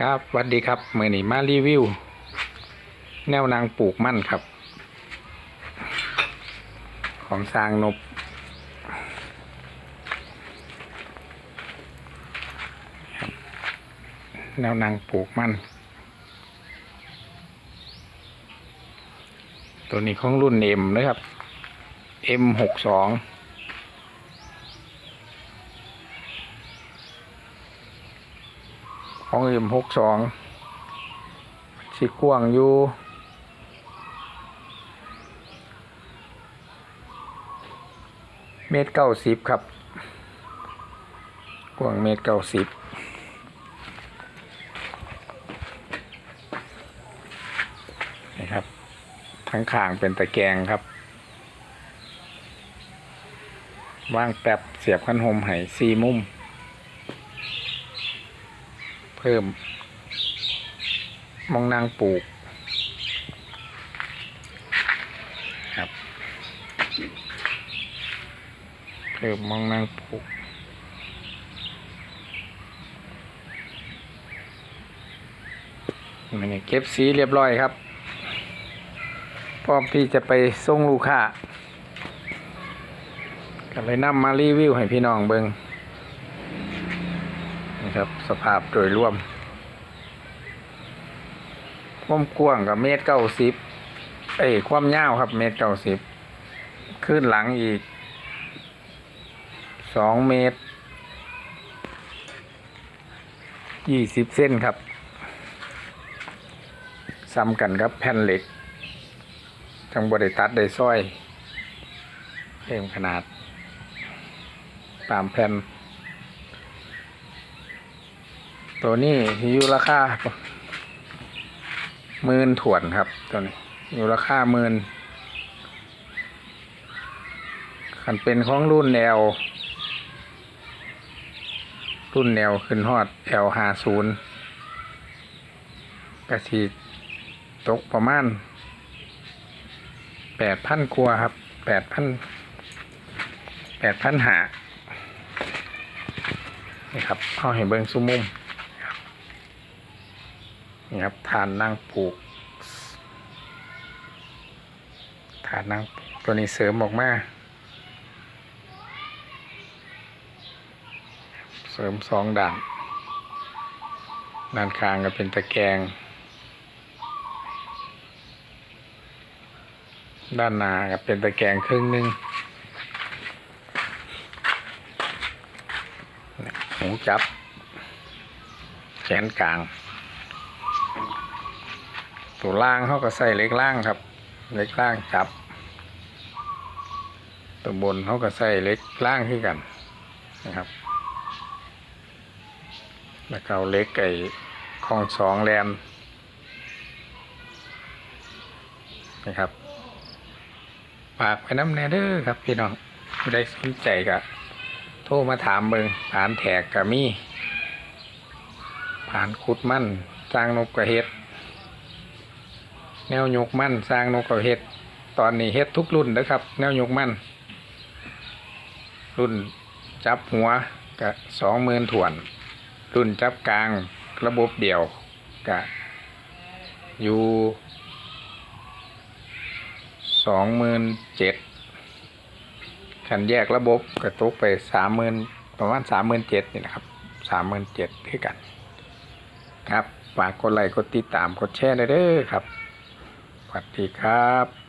ครับวัสดีครับมือนี้มารีวิว แนวนางปลูกมั่นครับ ของสร้างนบครับแนวนางปลูกมั่น ตัวนี้ของรุ่นเอ็มนะครับ M หกสอง ของเอ็มหกสองสิกว้างอยู่เมตรเก้าสิบครับ กว้างเมตรเก้าสิบนี่ครับทั้งข้างเป็นตะแกรงครับว่างแป๊บเสียบคันโฮมไห้สี่มุม เพิ่ม มองนางปลูกครับ เพิ่มมองนางปลูกมันเก็บสีเรียบร้อยครับ พร้อมที่จะไปส่งลูกค้าก็เลยนำมารีวิวให้พี่น้องเบิงนะ ครับ สภาพโดยรวมความกว้างกับเมตรเก้าสิบเอ้ยความยาวครับ เมตรเก้าสิบขึ้นหลังอีกสองเมตรยี่สิบเส้นครับซ้ำกันครับแผ่นเหล็กจังบริตัดได้ซ้อยเพิ่มขนาดตามแผ่น ตัวนี้อยู่ราคาหมื่นถวนครับ ตัวนี้ อยู่ราคาหมื่นขันเป็นของรุ่นแนว รุ่นแนวขึ้นฮอด L ห้าศูนย์กระสีตกประมาณแปดพันกว่าครับแปดพันแปดพันหานี่ครับเอาให้เบิ้งซุมุม นี่ครับฐานนั่งปลูกฐานนั่งผูกตัวนี้เสริมออกมา เสริมสองด่าน ด้านข้างก็เป็นตะแกรงด้านหน้าก็เป็นตะแกรงครึ่งหนึงหูจับ แขนกลาง ตัวล่างเขาก็ใส่เล็กล่างครับ เล็กล่างจับ ตัวบนเขาก็ใส่เล็กล่างขึ้นกันนะครับ แล้วก็เอาเล็กไอ้ของสองแรมนะครับฝากไปน้ำแนเด้อครับ พี่น้องผู้ใดสนใจก็โทรมาถามเบิงผ่านแถกกับมีผ่านขุดมั่นสร้างนกกระเฮ็ด แนวยกมั่นสร้างนกกระเฮ็ด ตอนนี้เฮ็ดทุกรุ่นนะครับ แนวยกมั่นรุ่นจับหัวก็สองหมื่นถวน รุ่นจับกลางระบบเดี่ยวกะอยู่สองหมื่นเจ็ดขันแยกระบบกระตุกไปสามหมื่นประมาณสามหมื่นเจ็ดนี่นะครับสามหมื่นเจ็ดคือกัน ครับฝากกดไลค์กดติดตามกดแชร์ได้เด้อครับ วัสดีครับ